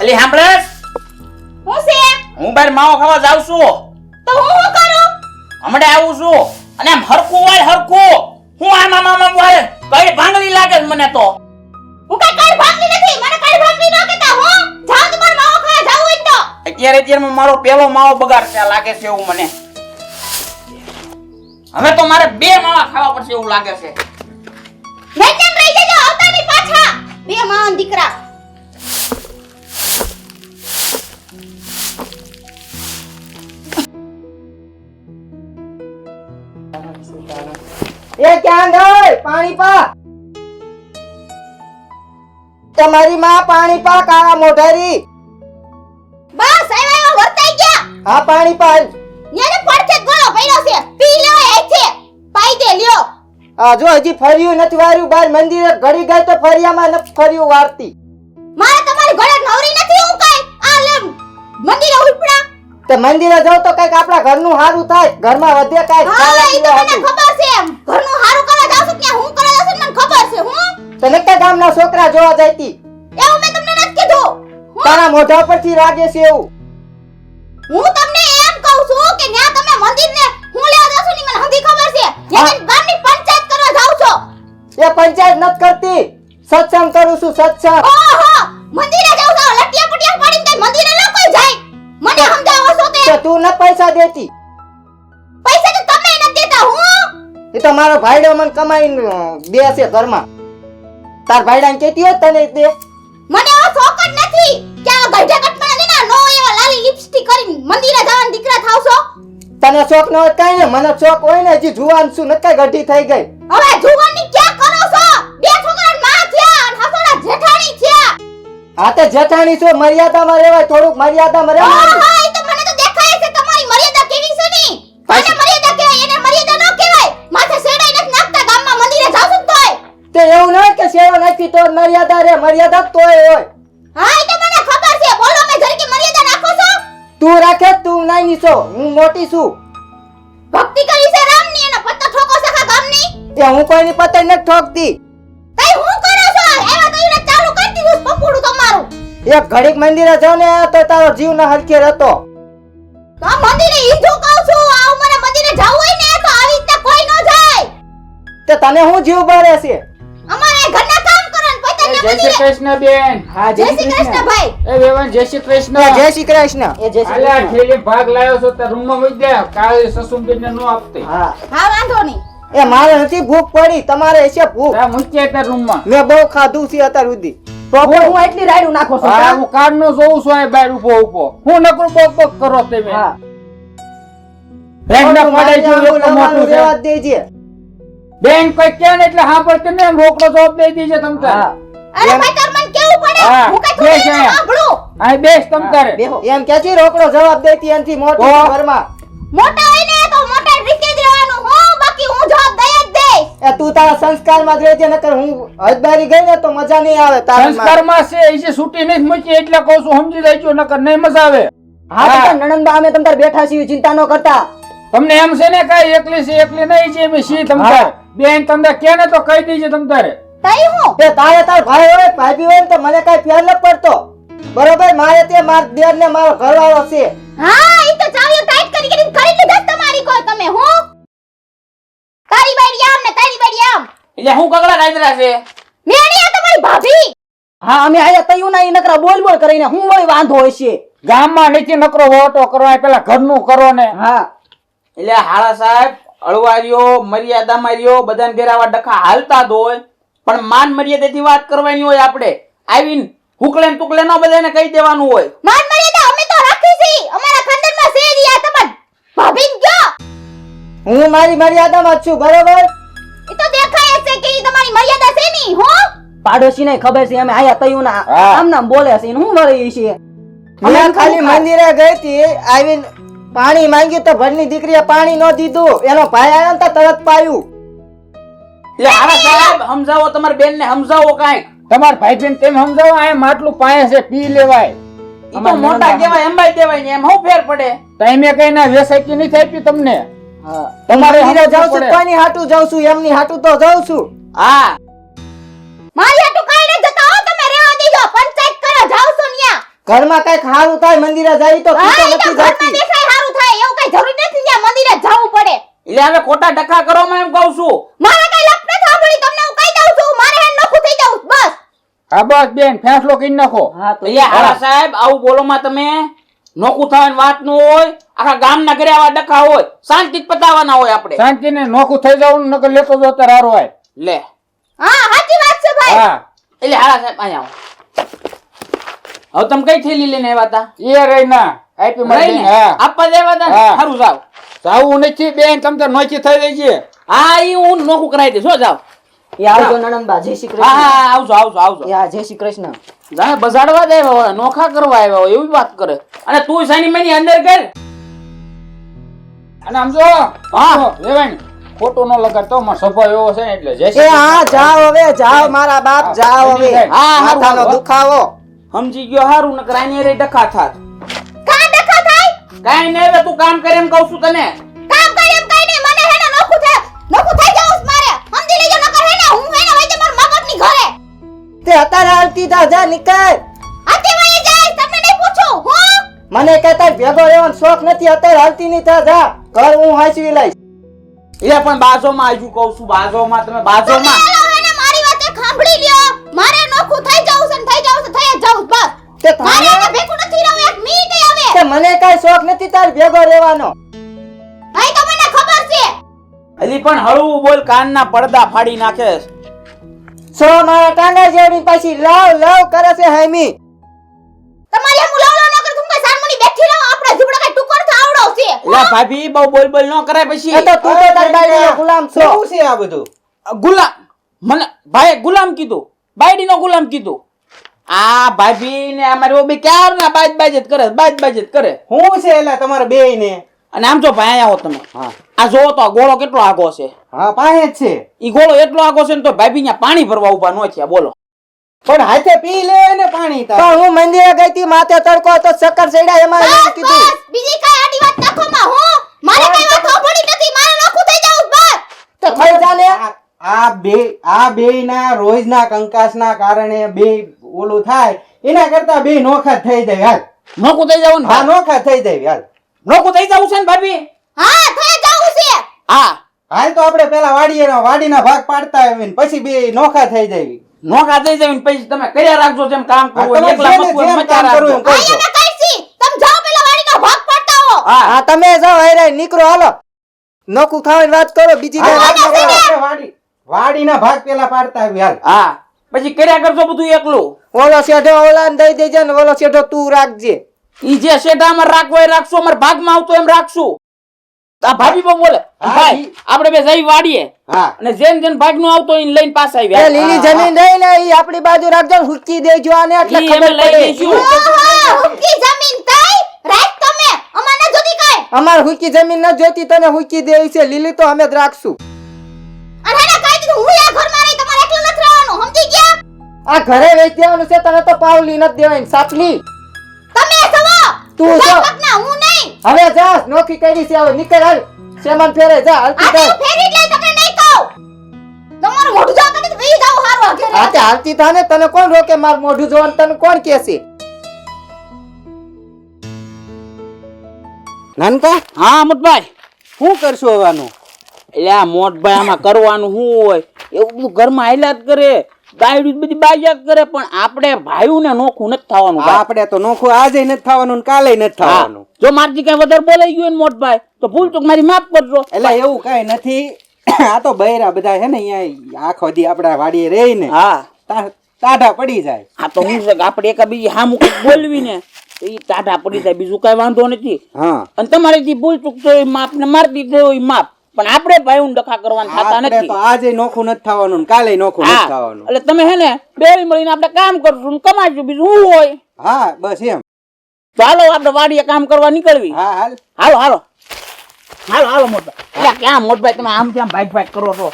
એલી સાંભળેસ. હું છે? હું બાર માવો ખાવા જાઉં છું. તો હું શું કરું? હમણાં આવું છું. અને આમ હરખું હોય હરખું. હું આમ આમ આમ હોય. કઈ ભાંગલી લાગે છે મને તો. હું કઈ કઈ ભાંગલી નથી મને કઈ ભાંગલી ન કહેતા હું. જાઉં તમારે માવો ખાવા જાઉં હોય તો. અત્યારે અત્યારમાં મારો પેલો માવો બગાડ છે લાગે છે એવું મને. હવે તો મારે બે માવા ખાવા પડશે એવું લાગે છે. નહીં કેમ રહી જજો આવતા નહીં પાછા. બે માવા દીકરા. એ ક્યાં ગઈ? પાણી પા. તમારી માં પાણી પા કાળા મોઢારી. બસ આવ્યા વર્તાઈ ગયા. હા પાણી પા. ન્યાને પડખે જ પડ્યો છે. પી લો એ છે. પાઈ દે લ્યો. આ જો હજી ફર્યું નથી વાર્યું બાર મંદિરે ઘડી ગઈ તો ફર્યામાં નથી ફર્યું વારતી. તે મંદિરે જાવ તો કંઈક આપણા ઘરનું સારું થાય. ઘરમાં વધે કાંઈક હા એ તો મને ખબર છે ઘરનું હારું કરવા જાવ છું કે હું કરવા જાવ છું મને ખબર છે હું? તને કઈ ગામના છોકરા જોવા જઈતી એવું મેં તમને નથી કીધું. તારા મોઢા પરથી લાગે છે એવું. હું તમને એમ કહું છું કે ન્યા તમે મંદિરને હું લેવા જાવ છું ની મને હંધી ખબર છે. ન્યા ગામની પંચાયત કરવા જાવ છો. એ પંચાયત નથી કરતી. સત્સંગ કરું છું સત્સંગ. ઓહો! પૈસા દેતી. પૈસા તો તમે નથી દેતા હું? એ તો મારો ભાઈડો મને કમાઈને દે છે ઘરમાં. તાર ભાઈડાને કેતી હોય તને દે મને આ શોખ નથી કે આ ગઢે કટમાં ને ના એવા લાલી લિપસ્ટિક કરીને મંદિરે જવાના દીકરા થાવ છો? તને શોખ ન હોય કઈ ને મને શોખ હોય ને હજી જુવાન છું નકઈ ગઢી થઈ ગઈ. હવે જુવાની ક્યાં કરો છો? બે છોકરાના માં થયા અને હસોડા જેઠાણી થયા. હા તે જેઠાણી છો મર્યાદામાં રહેવાય થોડુંક મર્યાદામાં રહેવાય હા ઈ તો મને તો દેખાય છે તમારી મર્યાદા કેવી છે ની મર્યાદા કહેવાય એને મર્યાદા ન કહેવાય. માથે સેડાઈ નથી નાખતા ગામમાં મંદિરે જાવ તો તે એવું ન હોય કે સેવા નાખી તો મર્યાદા રે મર્યાદા તોય હોય. હા એ તો મને ખબર છે. બોલો મે જરીકે મર્યાદા નાખો છો? તું રાખે તું નાની છો. હું મોટી છું. ભક્તિ કરી છે રામની અને પત્તો ઠોકો સખા ગામની? તે હું કોઈની પત્તે ન ઠોકતી. તઈ હું કરો છો? એવા કઈને ચાલુ કરી દીધું છે તમારું. એક ઘડીક મંદિરે જાવ ને તો તારો જીવ ન હલકે રહેતો તો મંદિરે ઈ જાવું હોય ને તો આવી રીતે કોઈ ન જાય. તે તને હું જીવ બળે છે? અમારે ઘરના કામ કરો ને પતંગ જય શ્રી કૃષ્ણ બેન. હા જય શ્રી કૃષ્ણ. ભાઈ. એ વેવન જય શ્રી કૃષ્ણ. જય શ્રી કૃષ્ણ. એ જય શ્રી કૃષ્ણ. ઠેલી ભાગ લાવ્યો છો તે રૂમમાં મૂકી દે. કાલે સસુમબેન ને નો આપતી. હા. હા વાંધો નહીં. એ મારે નથી ભૂખ પડી તમારે છે ભૂખ. આ મૂકી તે રૂમમાં. મેં બહુ ખાધું છે અત્યાર સુધી. પ્રોપર હું એટલી રાયડું નાખો છું હું કાર નો જોઉં છું આ બાર ઊભો ઊભો. હું નકરું પોક પોક કરો તમે હા. બેન ના મારે પડે છે લાવવાનું મોટું રહેવા છે. દેજે. બેન કોઈ કે ને એટલે હા પડતી ને રોકડો જવાબ દઈ દીજે તમ અરે ભાઈ તાર મને કેવું પડે? હું કઈ થોડી સાંભળું? આ બેસ તમ એમ કે છે રોકડો જવાબ દેતી એનથી મોટી ઘરમાં મોટા હોય ને તો મોટા રીતે જ રહેવાનું. હું બાકી હું જવાબ દઈ જ દઈશ. એ તું તારા સંસ્કારમાં જ રહેજે નકર હું હદબારી ગઈ ને તો મજા નહીં આવે તારા સંસ્કારમાં છે એ જે છૂટી મૂકી એટલે કહું છું સમજી લેજો નકર નહીં મજા આવે. હા નણંદા અમે તમ તાર બેઠા છીએ ચિંતા ન કરતા. તમને એમ છે ને કઈ એકલી છે એકલી નહીં છે એમ સી તમ બેન તમને કે ને તો કહી દેજે તમતારે તઈ હું? તે તારે તાર ભાઈ હોય ભાભી હોય તો મને કઈ ફેર ન પડતો. બરોબર? મારે તે માર દેર ને મારો ઘરવાળો છે. હા ઈ તો ચાવીઓ ટાઈટ કરી કરીને કરી લીધા તમારી કોઈ તમે હું? તારી બાઈ આમ ને તારી બાઈ આમ. એટલે હું કગડા કાંદરા છે? મેણી આ તમારી ભાભી. હા અમે આયા તયું ના ઈ નકરા બોલ બોલ કરીને હું વળી વાંધો હોય છે. ગામમાં નીચે નકરો વોટો કરવા પેલા ઘરનું કરો ને. હા. એટલે હાળા સાહેબ અળવારીઓ મર્યાદા માર્યો બધાને ઘેરાવા ડખા હાલતા જ હોય. પણ માન મર્યાદાથી વાત કરવાની હોય આપણે. આવીને હુકલે ને ટુકલે ન બધાને કહી દેવાનું હોય. માન મર્યાદા અમે તો રાખી છે. અમારા ખાનદાનમાં છે રિયા તમન ભાભી ગયો હું મારી મર્યાદામાં છું બરોબર? એ તો દેખાય છે કે ઈ તમારી મર્યાદા છે ની હો. પાડોશી ને ખબર છે અમે આયા તયું ના આમ નામ બોલે છે હું મળી છે અમે ખાલી મંદિરે ગઈ હતી આવીને પાણી માંગ્યું તો ભરની દીકરીએ પાણી ન દીધું. એનો ભાઈ આવ્યો ને તો તરત પાયું. એટલે હાળા સાહેબ સમજાવો તમારા બેન ને સમજાવો કાંઈક. તમાર ભાઈ બેન તેમ સમજાવો? આ માટલું પાયા છે પી લેવાય. ઈ તો મોટા કહેવાય અંબાઈ દેવાય ને એમ હું ફેર પડે? ટાઈમે કઈ ના વેસાકી નથી આપી તમને? તમારે સમજવું જાઉં છું પડે. હાટું જાઉં છું એમની હાટું તો જાઉં છું. હા. મારી હાટુ કાઈ ન જતા હો તમે રહેવા દેજો પંચાયત કરવા જાવ છો ન્યા. ઘરમાં કંઈક સારું થાય મંદિરે જાય તો નથી જતી દેખાય સારું થાય એવું કઈ જરૂરી નથી ત્યાં મંદિરે જવું પડે. એટલે હવે ખોટા ડખા કરો એમ કહું છું. મારે કઈ લપ નથી સાંભળી તમને હું કહી દઉં છું મારે હેન નોખું થઈ જવું બસ. હા બસ બેન ફેંસલો કરી નાખો. હા તો હારા સાહેબ આવું બોલો માં તમે. નોખું થવાની વાત ન હોય આખા ગામના ઘરે આવા ડખા હોય શાંતિ પતાવવાના હોય આપણે. શાંતિને નોખું થઈ જવાનું નકર લેતો જો તાર હોય લે. હા સાચી વાત છે ભાઈ. હા. એટલે હારા સાહેબ અહીંયા આવો. હવે તમે કઈ થેલી લઈને આવ્યા હતા? એ રહી ના. આપી ને? હા. આપવા દેવા હતા સારું સારું જાવું નથી બેન તમે તો નોખી થઈ જઈએ હા એ હું નોખું કરાવી દઈશ હો જાવ એ આવજો નણંદબા. જય શ્રી કૃષ્ણ. હા આવજો આવજો આવજો. હા જય શ્રી કૃષ્ણ. જાણે બજાડવા દે નોખા કરવા આવ્યા હોય એવી વાત કરે. અને તું સાની મેની અંદર કર અને આમ જો હા. રેવાણી ફોટો નો લગાડતો મારો સ્વભાવ એવો છે ને એટલે જય એ શ્રી હા જાઓ હવે જાઓ મારા બાપ હા, જાઓ હવે. હા, હારું, માથાનો દુખાવો. સમજી ગયો હારું નકર આની રે ડખા થાત. કાઈ નહીં હવે તું કામ કરે એમ કહું છું તને. કામ કરે એમ કાઈ નહીં મને હેને નોખું થાય નોખું થઈ જાઉં છે મારે. સમજી લેજો નકર હેને હું હેને વઈ જઈ મારા મા બાપની ઘરે. તે અત્યારે આવતી તા જા નીકળ. આતે વઈ જાય તમને નહીં પૂછું હું? મને કહેતા તાર ભેગો રહેવાનો શોખ નથી અત્યારે હાલતી નહીં તા જા. ઘર હું હાંચવી લઈશ. એટલે પણ બાજોમાં આજુ કહું છું બાજોમાં તમે તમે બાજોમાં હેને મારી વાતે સાંભળી લ્યો. મારે નોખું થઈ જાઉં છે ને થઈ જાઉં છે થઈ જાઉં બસ. તે મારે તારે ભેગું નથી રહવું એક મિનિટ હવે મને કઈ શોખ નથી તાર ભેગો રહેવાનો. ભાઈ તો મને ખબર છે? હજી પણ હળવું બોલ કાનના પડદા ફાડી નાખે સો મારા ટાંગા જેવડી પાછી લાવ લાવ કરે છે હેમી તમારે હું લાવલો ન કર તું કઈ સાનમણી બેઠી રહો આપણે ઝીબડા કઈ ટુકર તો આવડો છે. લા ભાભી બહુ બોલ બોલ ન કરે પછી. એ તો તું તો તાર બાઈડીનો ગુલામ છો. શું છે આ બધું? ગુલામ મને ભાઈ ગુલામ કીધું. બાઈડી નો ગુલામ કીધું. આ ભાભી ને અમારી ઓબી ક્યાર ના બાજ બાજ જ કરે બાજ બાજ જ કરે? હું છે એલા તમારા બેય ને અને આમ જો ભાઈ આવો તમે. હા. આ જો તો ગોળો કેટલો આગો છે. હા પાસે જ છે. ઈ ગોળો એટલો આગો છે ને તો ભાભી ને પાણી ભરવા ઊભા નો થયા બોલો. પણ હાથે પી લે ને પાણી પણ હું મંદિરે ગઈ હતી માથે તડકો તો ચક્કર ચડ્યા એમાં કીધું. બીજી કઈ આડી વાત નાખો માં હું? મારે કઈ વાત સાંભળી નથી મારે નોખું થઈ જાવ બસ. તો થઈ જા આ આ- આ બે આ રોજ ના રોજના કંકાસના કારણે બે ઓલું થાય એના કરતા બે નોખા થઈ જાય હાલ. નોખું થઈ જવું હા નોખા થઈ જાય હાલ. નોખું થઈ જવું છે ને ભાભી? હા થઈ જવું છે. હા. હાલ તો આપણે પેલા વાડીના વાડીના ભાગ પાડતા આવીએ ને પછી બે નોખા થઈ જાય. નોખા થઈ જાય ને પછી તમે કર્યા રાખજો જેમ કામ કરવું હોય. એકલા મકવું મચા રાખજો. છી તમે જાઓ પેલા વાડીનો ભાગ પાડતા હો. હા. હા તમે જાઓ હારે નીકળો હાલો. નોખું ખાવાની વાત કરો બીજી વાત કરો વાડી વાડીના ભાગ પેલા પાડતા આવી હાલ. હા. પછી કર્યા કરજો બધું એકલું? ઓલો શેઠો ઓલા દઈ દેજે ને ઓલો શેઠો તું રાખજે. ઈ જે શેઠા અમારે રાખવો એ રાખશું અમારે ભાગમાં આવતો એમ રાખશું. આ ભાભી બહુ બોલે. હા, ભાઈ આપણે બે જઈ વાડીએ. હા. અને જેમ જેમ ભાગ નો આવતો એને લઈને પાસે એ આવ્યા લીલી જમીન રહી ને ઈ આપણી બાજુ રાખજો ને હુકી દેજો આને એટલે ખબર પડે. હુક્કી જમીન કઈ રાખ તમે. અમારે જોતી કઈ. અમાર હુકી જમીન ન જોતી તને હુકી દેવી છે. લીલી તો અમે જ રાખશું. આ ઘરે વેચી દેવાનું છે તને તો પાવલી નથી દેવાની સાચલી તમે સવો તું જો. પટના, હું નહીં. હવે જા નોખી કરી છે હવે નીકળ હાલ. સેમાન ફેરે જા હાલતી આજે ફેરી જ લઈ તમને નહીં કહું. તમારું મોઢું જો નથી વી જાવ હારો આગે આ તે હાલતી થા ને તને કોણ રોકે? માર મોઢું જોવાનું તને કોણ કેસે નાનકા? હા મોટભાઈ શું કરશું હવાનું? એટલે આ મોટભાઈ આમાં કરવાનું શું હોય? એવું બધું ઘરમાં હાલ્યા જ કરે. બાયડી બધી બાજ્યા કરે પણ આપણે ભાઈઓને નોખું નથી થવાનું ભાઈ. આપણે તો નોખું આજે નથી થવાનું ને કાલે નથી થવાનું. જો મારથી કઈ વધારે બોલાઈ ગયું ને મોટભાઈ તો ભૂલ તો મારી માફ કરજો. એટલે એવું કઈ નથી. આ તો બૈરા બધા છે ને અહીંયા આખો દી આપડા વાડીએ રહી ને હા ટાઢા પડી જાય. આ તો હું છે આપણે એકા બીજી હામું કંઈક બોલવી ને એ ટાઢા પડી જાય બીજું કઈ વાંધો નથી. હા. અને તમારીથી ભૂલ ચૂક તો એ માપ ને મારતી તો એ માપ પણ આપણે ભાઈ ડખા કરવાના થતા નથી. તો આજે નોખું નથી થવાનું કાલે નોખું નથી થવાનું. એટલે તમે હે ને બે મળીને આપણે કામ કરશું ને કમાશું બીજું શું હોય? હા બસ એમ. હાલો આપણે વાડીએ કામ કરવા નીકળવી. હા હાલ. હાલો હાલો. હાલો હાલો મોટભાઈ ક્યાં મોટભાઈ તમે આમ ત્યાં ભાઈ ભાઈ કરો છો?